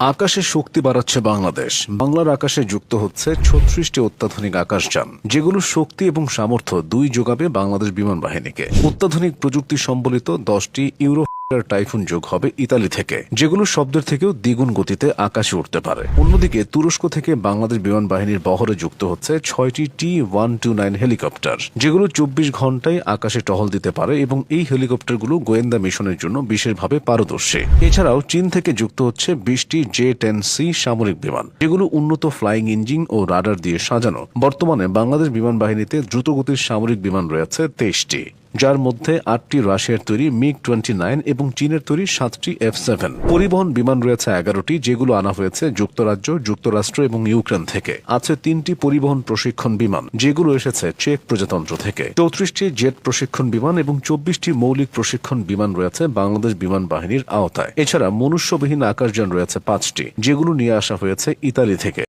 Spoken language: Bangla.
আকাশে শক্তি বাড়াচ্ছে বাংলাদেশ। বাংলার আকাশে যুক্ত হচ্ছে ছত্রিশটি অত্যাধুনিক আকাশযান, যেগুলো শক্তি এবং সামর্থ্য দুই যোগাবে বাংলাদেশ বিমান বাহিনীকে। অত্যাধুনিক প্রযুক্তি সম্বলিত দশটি ইউরো টাইফুন যোগ হবে ইতালি থেকে, যেগুলো শব্দের থেকেও দ্বিগুণ গতিতে আকাশে উঠতে পারে। অন্যদিকে, তুরস্ক থেকে বাংলাদেশ বিমান বাহিনীর বহরে যুক্ত হচ্ছে ছয়টি টি ওয়ান টু নাইন হেলিকপ্টার, যেগুলো চব্বিশ ঘন্টায় আকাশে টহল দিতে পারে এবং এই হেলিকপ্টারগুলো গোয়েন্দা মিশনের জন্য বিশেষভাবে পারদর্শী। এছাড়াও, চীন থেকে যুক্ত হচ্ছে বিশটি জে টেন সি সামরিক বিমান, যেগুলো উন্নত ফ্লাইং ইঞ্জিন ও রাডার দিয়ে সাজানো। বর্তমানে বাংলাদেশ বিমান বাহিনীতে দ্রুতগতির সামরিক বিমান রয়েছে তেইশটি। যার মধ্যে আটটি রাশিয়ার তৈরি মিগ টোয়েন্টি নাইন এবং চীনের তৈরি সাতটি এফ সেভেন। পরিবহন, বিমান রয়েছে এগারোটি, যেগুলো আনা হয়েছে যুক্তরাজ্য, যুক্তরাষ্ট্র এবং ইউক্রেন থেকে। আছে তিনটি পরিবহন প্রশিক্ষণ বিমান, যেগুলো এসেছে চেক প্রজাতন্ত্র থেকে। চৌত্রিশটি জেট প্রশিক্ষণ বিমান এবং চব্বিশটি মৌলিক প্রশিক্ষণ বিমান রয়েছে বাংলাদেশ বিমান বাহিনীর আওতায়। এছাড়া মনুষ্যবিহীন আকাশযান রয়েছে পাঁচটি, যেগুলো নিয়ে আসা হয়েছে ইতালি থেকে।